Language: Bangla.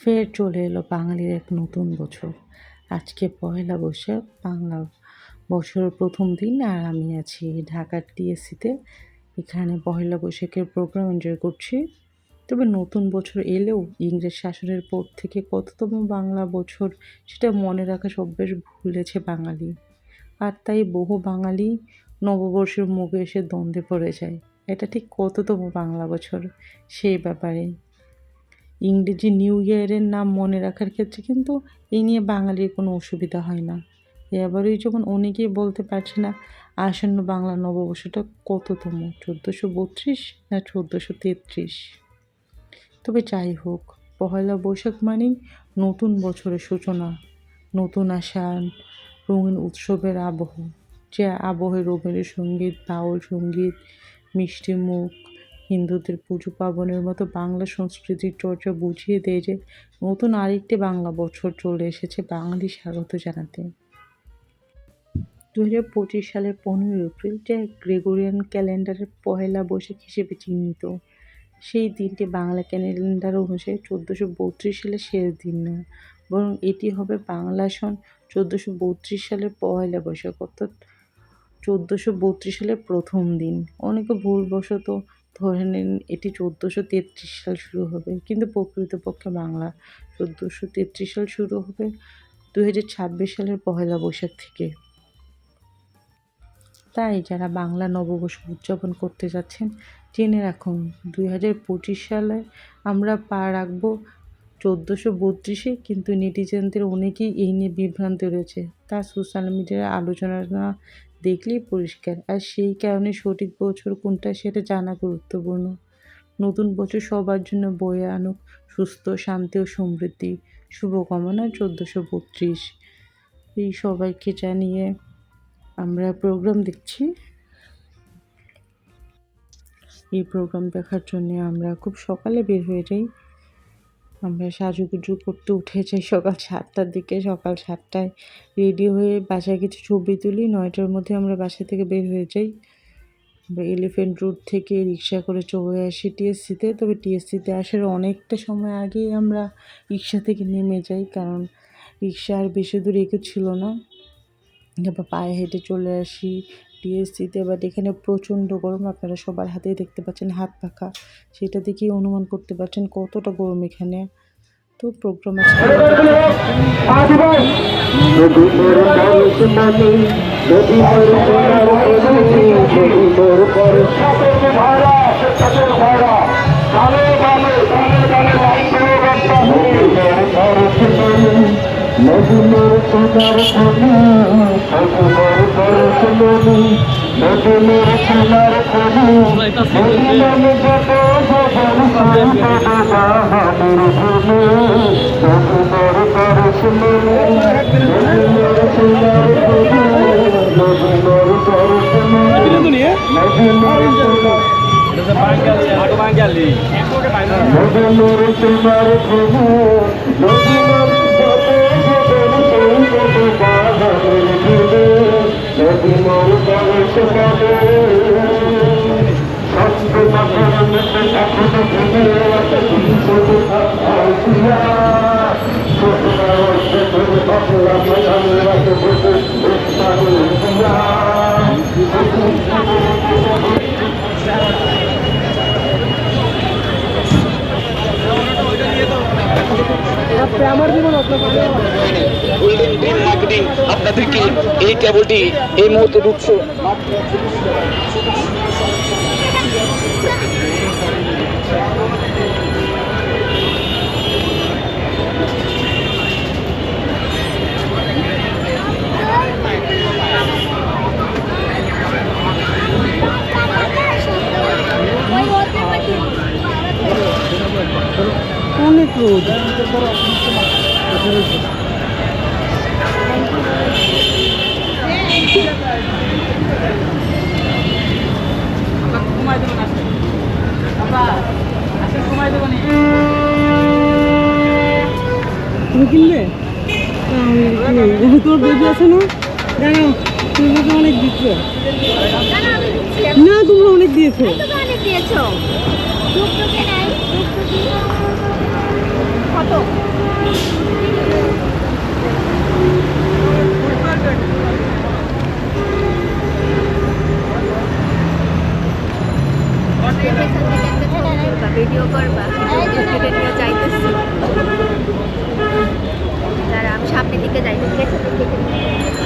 ফের চলে এলো বাঙালির এক নতুন বছর। আজকে পয়লা বৈশাখ, বাংলা বছরের প্রথম দিন আর আমি আছি ঢাকার টিএসসিতে। এখানে পয়লা বৈশাখের প্রোগ্রাম এনজয় করছি। তবে নতুন বছর এলেও ইংরেজ শাসনের পর থেকে কততম বাংলা বছর সেটা মনে রাখা অভ্যেস ভুলেছে বাঙালি। আর তাই বহু বাঙালি নববর্ষের মুখে এসে দ্বন্দ্বে পড়ে যায়। এটা ঠিক কততম বাংলা বছর? সেই ব্যাপারে ইংরেজি নিউ ইয়ারের নাম মনে রাখার ক্ষেত্রে কিন্তু এই নিয়ে বাঙালির কোনো অসুবিধা হয় না। এবারেই যখন অনেকেই বলতে পারছে না, আসন্ন বাংলা নববর্ষটা কততম? চোদ্দোশো বত্রিশ না চোদ্দোশো তেত্রিশ? তবে যাই হোক পয়লা বৈশাখ মানেই নতুন বছরের সূচনা, নতুন আশা রঙিন উৎসবের আবহ, যে আবহে রবীন্দ্রসঙ্গীত, বাউল সংগীত, মিষ্টি মুখ হিন্দুদের পুজো পার্বণের মতো বাংলা সংস্কৃতির চর্চা বুঝিয়ে দেয় যে নতুন আরেকটি বাংলা বছর চলে এসেছে বাঙালি স্বাগত জানাতে। দু হাজার পঁচিশ সালের পনেরোই এপ্রিল যা গ্রেগরিয়ান ক্যালেন্ডারের পহেলা বৈশাখ হিসেবে চিহ্নিত। সেই দিনটি বাংলা ক্যালেন্ডার অনুসারে চোদ্দোশো বত্রিশ সালের শেষ দিন না বরং এটি হবে বাংলা সন চোদ্দোশো বত্রিশ সালের পয়লা বৈশাখ, অর্থাৎ চোদ্দোশো বত্রিশ সালের প্রথম দিন। অনেকে ভুলবশত ধরে নেন এটি চোদ্দোশো তেত্রিশ সাল শুরু হবে, কিন্তু প্রকৃতপক্ষে বাংলা চোদ্দোশো তেত্রিশ সাল শুরু হবে দু হাজার ছাব্বিশ সালের পহেলা বৈশাখ থেকে। তাই যারা বাংলা নববর্ষ উদযাপন করতে যাচ্ছেন, জেনে রাখুন দুই হাজার পঁচিশ সালে আমরা পা রাখব চোদ্দোশো বত্রিশে, কিন্তু নেটিজেনদের অনেকেই এই নিয়ে বিভ্রান্ত রয়েছে। তা সোশ্যাল মিডিয়ার আলোচনা দেখলেই পরিষ্কার। আর সেই কারণে সঠিক বছর কোনটা সেটা জানা গুরুত্বপূর্ণ। নতুন বছর সবার জন্য বয়ে আনুক সুস্থ, শান্তি ও সমৃদ্ধি। শুভকামনা চোদ্দোশো বত্রিশ। এই সবাইকে জানিয়ে আমরা প্রোগ্রাম দেখছি। এই প্রোগ্রাম দেখার জন্য আমরা খুব সকালে বের হয়ে যাই। আমরা সাজুগুজু করতে উঠে যাই সকাল সাতটার দিকে, সকাল সাতটায় রেডি হয়ে বাসায় কিছু ছবি তুলি, নয়টার মধ্যে আমরা বাসা থেকে বের হয়ে যাই। আমরা এলিফেন্ট রোড থেকে রিক্সা করে চলে আসি টিএসসিতে, তবে টিএসসিতে আসার অনেকটা সময় আগেই আমরা রিক্সা থেকে নেমে যাই, কারণ রিক্সা আর বেশি দূর ছিল না। তারপর পায়ে হেঁটে চলে আসি টিএসসিতে বাট এখানে প্রচণ্ড গরম, আপনারা সবার হাতেই দেখতে পাচ্ছেন হাত পাখা। সেটা দেখেই অনুমান করতে পারছেন কতটা গরম এখানে। তো প্রোগ্রাম আছে। নদীর সোনার খনি সজনের দর্শনী নদীর সোনার খনি নদীর যত ভবন বাহাদুর ভূমি নদীর দর্শনী নদীর সোনার খনি নদীর পরশ পাবে সত্য মাথার মধ্যে এখন ভেবে আছে শুধু আসিয়া আমার জীবন আপনার গোল্ডেন ড্রিম মার্কেটিং আপনাদেরকে এই কেবলটি এই মুহূর্তে ঢুকছে অনেক রোদ তুমি কিনবে কিনি। বেবি আছে না জানো তুমি তো অনেক দিচ্ছ না তোমরা অনেক দিয়েছ অনেক দিয়েছ কত ভিডিও করবা ভিডিও চাইতেছি তারা আমি সামনের দিকে যাই ঠিক আছে